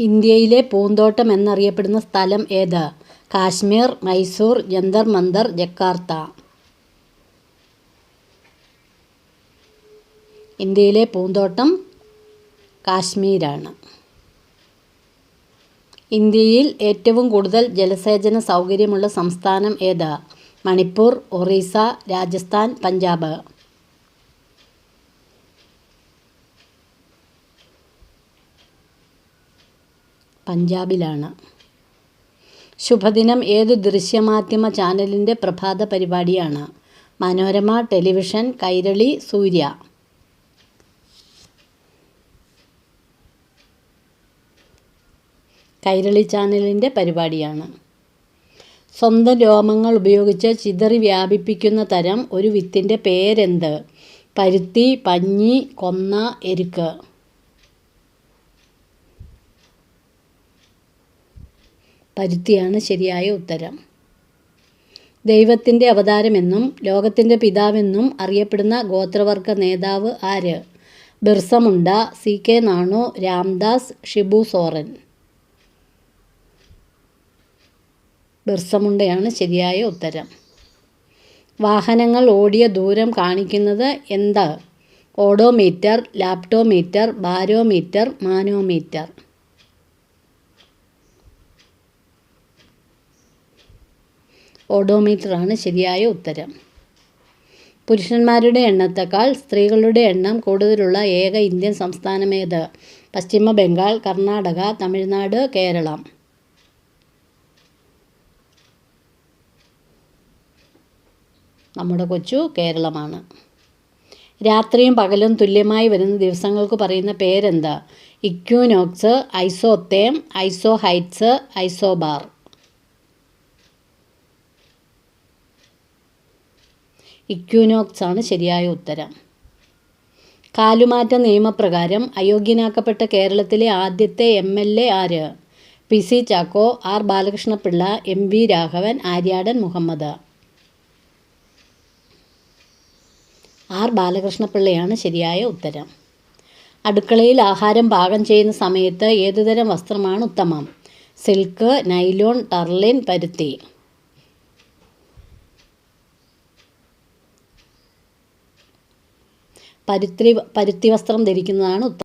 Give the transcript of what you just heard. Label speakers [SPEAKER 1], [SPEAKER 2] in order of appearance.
[SPEAKER 1] ഇന്ത്യയിലെ പൂന്തോട്ടം എന്നറിയപ്പെടുന്ന സ്ഥലം ഏത്? കാശ്മീർ മൈസൂർ ജന്തർ മന്തർ ജക്കാർത്ത. ഇന്ത്യയിലെ പൂന്തോട്ടം കാശ്മീരാണ്. ഇന്ത്യയിൽ ഏറ്റവും കൂടുതൽ ജലസേചന സൗകര്യമുള്ള സംസ്ഥാനം ഏത്? മണിപ്പൂർ ഒറീസ രാജസ്ഥാൻ പഞ്ചാബ്. പഞ്ചാബിലാണ്. ശുഭദിനം ഏത് ദൃശ്യമാധ്യമ ചാനലിന്റെ പ്രഭാത പരിപാടിയാണ്? മനോരമ ടെലിവിഷൻ കൈരളി സൂര്യ. കൈരളി ചാനലിന്റെ പരിപാടിയാണ്. സ്വന്തം രോമങ്ങൾ ഉപയോഗിച്ച് ചിതറി വ്യാപിപ്പിക്കുന്ന തരം ഒരു വിത്തിന്റെ പേരെന്ത്? പരുത്തി പഞ്ഞി കൊന്ന എരുക്ക്. പരുത്തിയാണ് ശരിയായ ഉത്തരം. ദൈവത്തിന്റെ അവതാരമെന്നും ലോകത്തിന്റെ പിതാവെന്നും അറിയപ്പെടുന്ന ഗോത്രവർഗ നേതാവ് ആര്? Birsa Munda C K Nanu Ramdas Shibu Soren. ബിർസമുണ്ടയാണ് ശരിയായ ഉത്തരം. വാഹനങ്ങൾ ഓടിയ ദൂരം കാണിക്കുന്നത് എന്താ ഓഡോമീറ്റർ ലാപ്ടോമീറ്റർ ബാരോമീറ്റർ മാനോമീറ്റർ. ഓഡോമീറ്ററാണ് ശരിയായ ഉത്തരം. പുരുഷന്മാരുടെ എണ്ണത്തേക്കാൾ സ്ത്രീകളുടെ എണ്ണം കൂടുതലുള്ള ഏക ഇന്ത്യൻ സംസ്ഥാനമേത് പശ്ചിമ ബംഗാൾ കർണാടക തമിഴ്നാട് കേരളം. നമ്മുടെ കൊച്ചു കേരളമാണ്. രാത്രിയും പകലും തുല്യമായി വരുന്ന ദിവസങ്ങൾക്ക് പറയുന്ന പേരെന്താ? ഇക്യൂനോക്സ് ഐസോത്തേം ഐസോഹൈറ്റ്സ് ഐസോബാർ. ഇക്യൂനോക്സ് ആണ് ശരിയായ ഉത്തരം. കാലുമാറ്റ നിയമപ്രകാരം അയോഗ്യനാക്കപ്പെട്ട കേരളത്തിലെ ആദ്യത്തെ എം എൽ എ ആര്? P C Chacko R Balakrishna Pillai M V Raghavan Aryadan Muhammad. R ബാലകൃഷ്ണപിള്ളയാണ് ശരിയായ ഉത്തരം. അടുക്കളയിൽ ആഹാരം പാകം ചെയ്യുന്ന സമയത്ത് ഏതുതരം വസ്ത്രമാണ് ഉത്തമം? സിൽക്ക് നൈലോൺ ടർലിൻ പരുത്തി. പരുത്തി പരുത്തി വസ്ത്രം ധരിക്കുന്നതാണ് ഉത്തമം.